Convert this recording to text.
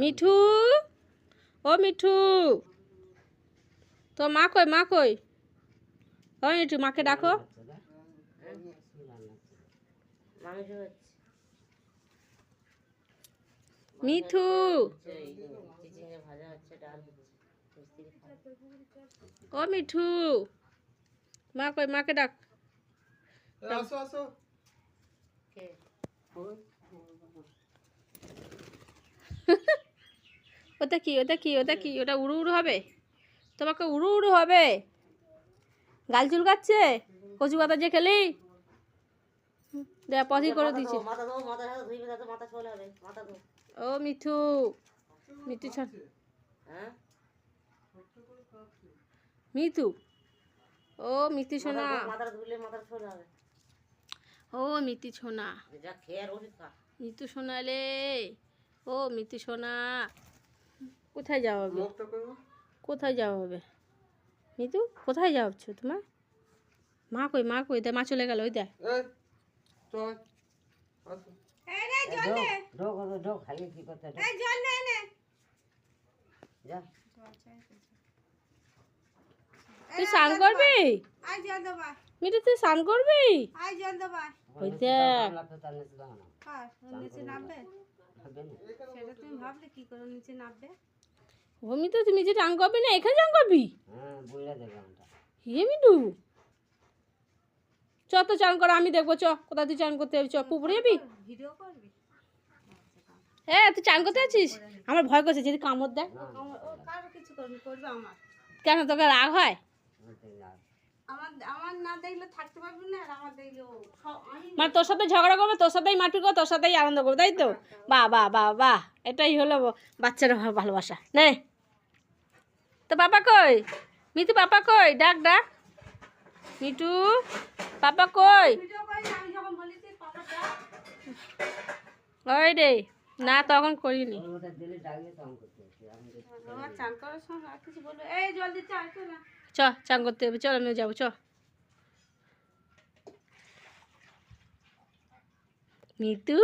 মিঠু? ও মিঠু। তো মা কই মা কই? ও মিঠু মাকে ডাকো। মিঠু। ও মিঠু। মা কই মাকে ডাক। আসো আসো। ওটা কি ওটা কি ওটা কি? ওটা উড়ু উড়ু হবে? তোমাকে উড়ু উড়ু হবে? গাল চুলকাচ্ছে? কচু পাতা যে খেলি? দেখ পথই করে মাথা দিচ্ছে মাথা মাথা মাথা মাথা ও মিঠু মিঠু ছাড় হ্যাঁ ও মিতি সোনা। মাথা মাথা হবে ও মিতি সোনা মিতু সোনা ও মিতি সোনা। কোথায় যাওয়া হবে? কোথায় যাওয়া হবে? মিতু কোথায় যাচ্ছ তোমার? মা কই মা কই? দে মা চলে গেল ওই দেখ। এই চল। আসো ঢোক ঢোক খালি কি করতে যা। তুই স্নান করবি? মিঠু তুই স্নান করবি? ওই দেখ। লাগতো তার নিচে দাও না। হবে না। ও মিঠু তুমি যে চান করবি না এখানে চান করবি হ্যাঁ হে মিঠু চ তো চান কর আমি দেখব চ। কোথায় তুই চান করতে যাবি চ পুকুরে যাবি? হ্যাঁ তুই চান করতে আছিস আমার ভয় করছে যদি কামড় দেয়। কেন তোকে রাগ হয়? মানে তোর সাথে ঝগড়া করবে তোর সাথেই মারপিট করবে তোর সাথেই আনন্দ করবে তাই তো? বাহ বাহ বাহ বাহ। এটাই হলো বাচ্চার ভালোবাসা নে। তো পাপা কই? মিতু পাপা কই? ডাক ডাক। মিটু পাপা কই? ওই রে, না তখন করিনি। চ, চান করতে হবে, চল আমি যাব, চ। মিতু?